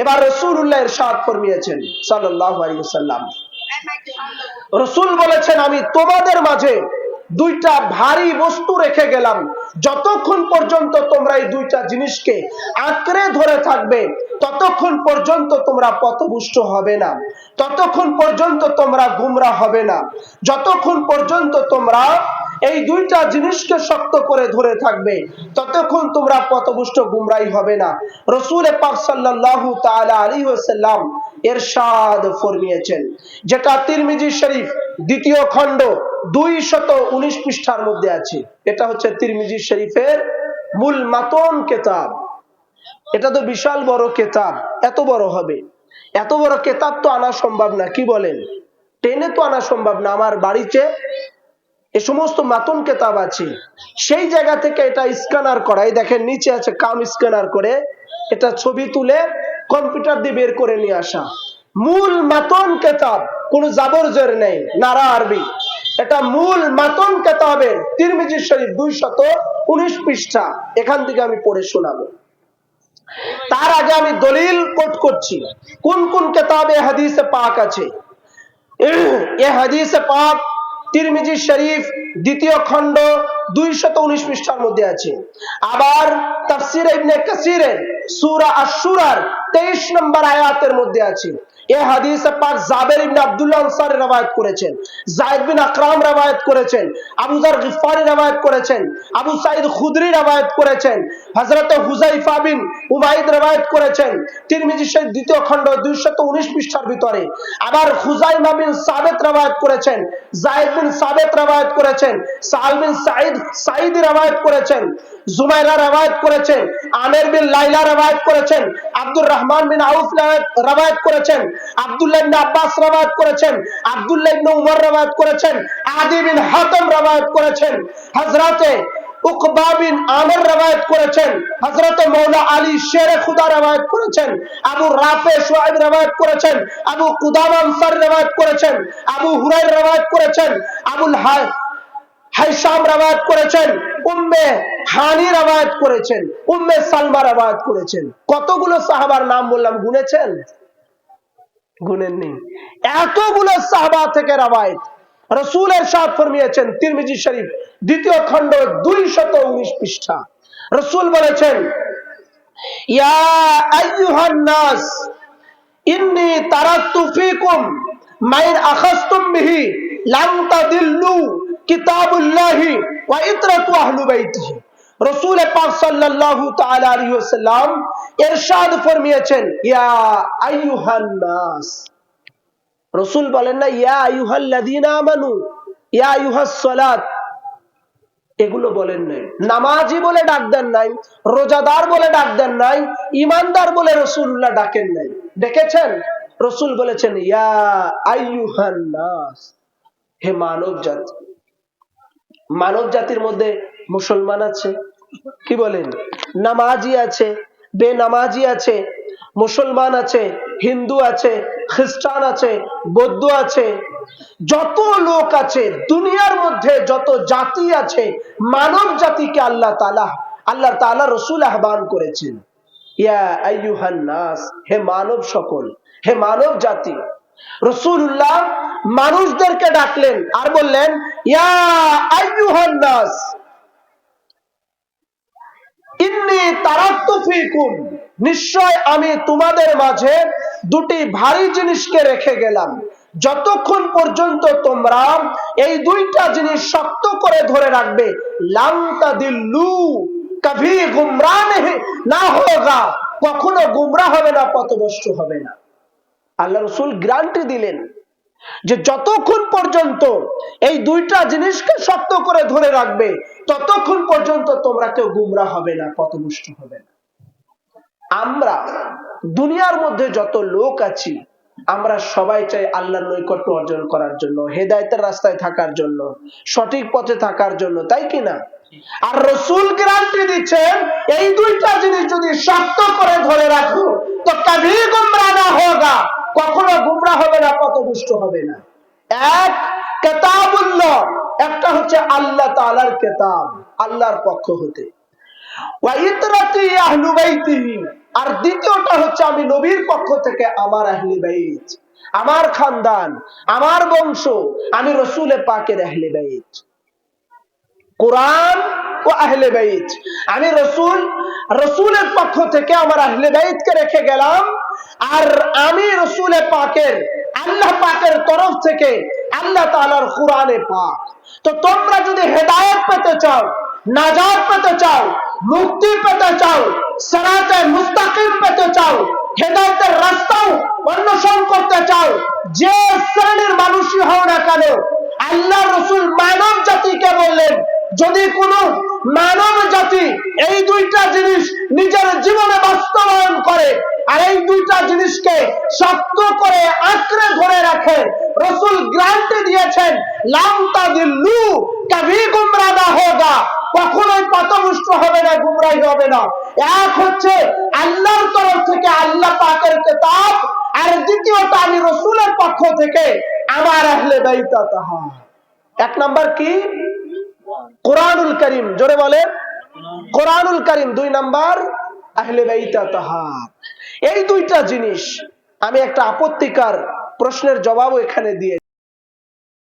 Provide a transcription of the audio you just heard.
এবার রসুল্লাহ এরশাদ ফরমিয়েছেন সাল্লাল্লাহু আলাইহি ওয়াসাল্লাম। রসুল বলেছেন, আমি তোমাদের মাঝে দুইটা ভারী বস্তু রেখে গেলাম। যতক্ষণ পর্যন্ত তোমরা এই দুইটা জিনিসকে আঁকড়ে ধরে থাকবে, ততক্ষণ পর্যন্ত তোমরা পথভুষ্ট হবে না। ততক্ষণ পর্যন্ত তোমরা গুমরা হবে না। যতক্ষণ পর্যন্ত তোমরা এই দুইটা জিনিসকে শক্ত করে ধরে থাকবে। ততক্ষণ তোমরা পথভুষ্ট গুমরাই হবে না। রসুল পাক ফরমিয়েছেন, যেটা তিরমিজি শরীফ দ্বিতীয় খণ্ড দুই শত উনিশ পৃষ্ঠার মধ্যে আছে। এটা হচ্ছে তিরমিজি শরীফের মূল মাতন কেতাব। এটা তো বিশাল বড় কেতাব, এত বড় হবে। এত বড় কেতাব তো আনা সম্ভব না, কি বলেন? টেনে তো আনা সম্ভব না, আমার বাড়িতে এ সমস্ত মাতন কেতাব আছে। সেই জায়গা থেকে এটা স্ক্যানার করা। এই দেখেন, নিচে আছে কাম স্ক্যানার করে এটা ছবি তুলে কম্পিউটার দিয়ে বের করে নিয়ে আসা। মূল মাতন কেতাব, কোন জাবরজের নেই, নারা আরবি। এটা মূল মাতন কেতাবের তিরমিজি শরীফ দুই শত উনিশ পৃষ্ঠা। এখান থেকে আমি পড়ে শোনাবো। তার আগে আমি দলিল কোট করছি। কোন কোন কেতাবে হাদিসে পাক আছে? এ হাদিসে পাক তিরমিজি শরীফ দ্বিতীয় খণ্ড দুই শত উনিশ পৃষ্ঠার মধ্যে আছে। আবার তাফসির ইবনে কাসিরের সূরা আশ-শুরার 23 নম্বর আয়াতের মধ্যে আছে। এ হাদিসে পাক জাবের ইবনে আব্দুল্লাহ আনসারী রওয়ায়াত করেছেন যায়েদ বিন আকরাম রওয়ায়াত করেছেন, আবু যার গিফারি রওয়ায়াত করেছেন, আবু সাঈদ খুদরি রওয়ায়াত করেছেন, হযরত হুযাইফা বিন উমাইদ রওয়ায়াত করেছেন, তিরমিজি শরীফ দ্বিতীয় খণ্ড 219 পৃষ্ঠার ভিতরে। আবার খুজাইমা বিন সাবিত রওয়ায়াত করেছেন যায়েদ বিন সাবিত রওয়ায়াত করেছেন, সাল বিন সাঈদ সাঈদি রওয়ায়াত করেছেন। জুমাইরা রওয়ায়াত করেছেন আমির বিন লাইলা রওয়ায়াত করেছেন আব্দুর রহমান বিন আউফ রওয়ায়াত করেছেন আব্দুল্লাহ আব্বাস রওয়ায়াত করেছেন আব্দুল্লাহ উমর রওয়ায়াত করেছেন আদি বিন হাতাম রওয়ায়াত করেছেন হযরতে উকবা বিন আমর করেছেন আলী শের খুদা করেছেন আবু রাফে শুআইব করেছেন আবু কুদামা আনসারী করেছেন আবু হুরায়রা রওয়ায়াত করেছেন আবুল হাই হাইসাম রওয়ায়াত করেছেন, উম্মে হানি রওয়ায়াত করেছেন, উম্মে সালমা রওয়ায়াত করেছেন। কতগুলো সাহাবার নাম বললাম, গুনেছেন? গুনেননি। এতগুলো সাহাবা থেকে রওয়ায়াত রসুলের সাথ ফরমিয়েছেন তিরমিজি শরীফ, দ্বিতীয় খণ্ড দুই শত উনিশ পৃষ্ঠা। রসুল বলেছেন, ইয়া আইয়ুহান নাস ইন্নী তারাকতু ফীকুম, মাইন আখাযতুম বিহি, লাম বলেন না এগুলো বলেন নাই। নামাজি বলে ডাক দেন নাই, রোজাদার বলে ডাক দেন নাই, ইমানদার বলে রসুল্লাহ ডাকেন নাই। দেখেছেন? রসুল বলেছেন, ইয়া আইয়ুহান হে মানব জাতি মানব জাতির মধ্যে মুসলমান আছে। কি বলেন? নামাজি আছে, বেনামাজি আছে, মুসলমান আছে, হিন্দু আছে, খ্রিস্টান আছে, বৌদ্ধ আছে। যত লোক আছে, দুনিয়ার মধ্যে যত জাতি আছে, মানব জাতিকে আল্লাহ তালা আল্লাহ তালা রসুল আহ্বান করেছেন। ইয়া আইয়ুহান নাস, হে মানব সকল, হে মানব জাতি রসুল্লাহ মানুষদেরকে ডাকলেন আর বললেন নিশ্চয় আমি তোমাদের মাঝে দুটি ভারী জিনিসকে রেখে গেলাম। যতক্ষণ পর্যন্ত তোমরা এই দুইটা জিনিস শক্ত করে ধরে রাখবে লাংতা দিল্লু কভি গুমরা না হোগা কখনো গুমরা হবে না, পথভ্রষ্ট হবে না। আল্লাহ রসুল গ্রান্টি দিলেন যে যতক্ষণ পর্যন্ত এই দুইটা জিনিসকে শক্ত করে ধরে রাখবে, ততক্ষণ পর্যন্ত তোমরা কেউ গুমরা হবে না পথভুষ্ট হবে না। আমরা দুনিয়ার মধ্যে যত লোক আছি, আমরা সবাই চাই আল্লাহর নৈকট্য অর্জন করার জন্য, হেদায়তের রাস্তায় থাকার জন্য, সঠিক পথে থাকার জন্য, তাই কি না? আর রসুল গ্যারান্টি দিচ্ছেন, এই দুইটা জিনিস যদি শক্ত করে ধরে রাখো, তো হোগা কখনো গুমরা হবে না পথভুষ্ট হবে না। এক, কেতাবুল্লাহ। একটা হচ্ছে আল্লাহ তাআলার কেতাব, আল্লাহর পক্ষ হতে। আর দ্বিতীয়টা হচ্ছে আমি নবীর পক্ষ থেকে আমার আহলে বাইত, আমার খানদান, আমার বংশ, আমি রসুলে পাকের আহলে বাইত। কোরআন ও আহলে বাইত। আমি রসুল, রসুলের পক্ষ থেকে আমার আহলে বাইতকে রেখে গেলাম। আর আমি রসুলে পাকের, আল্লাহ পাকের তরফ থেকে আল্লাহ তাআলার কোরআনে পাক। তো তোমরা যদি হেদায়েত পেতে চাও, নাজাত পেতে চাও, মুক্তি পেতে চাও, সরাতে মুস্তাকিম পেতে চাও, হেদায়েতের রাস্তাও অন্বেষণ করতে চাও, যে শ্রেণির মানুষই হও না কেন, আল্লাহ রসুল মানব জাতিকে বললেন, যদি কোন মানব জাতি এই দুইটা জিনিস নিজের জীবনে বাস্তবায়ন করে আর এই দুইটা জিনিসকে শক্ত করে আঁকড়ে ধরে রাখে। রসুল গ্রান্টি দিয়েছেন, লামতা দিল্লু কবি গুমরা না হোগা। কখনোই পথভুষ্ট হবে না, গুমরাহি হবে না। এক হচ্ছে আল্লাহর তরফ থেকে আল্লাহ পাকের কিতাব, আর দ্বিতীয়টা আমি রসুলের পক্ষ থেকে আমার আহলে বাইতা তাহা। এক নাম্বার কি? কোরআনুল করিম, জোরে বলে কোরআনুল করিম, দুই নাম্বার, আহলে বাইতা তাহার এই দুইটা জিনিস আমি একটা আপত্তিকার প্রশ্নের জবাবও এখানে দিয়ে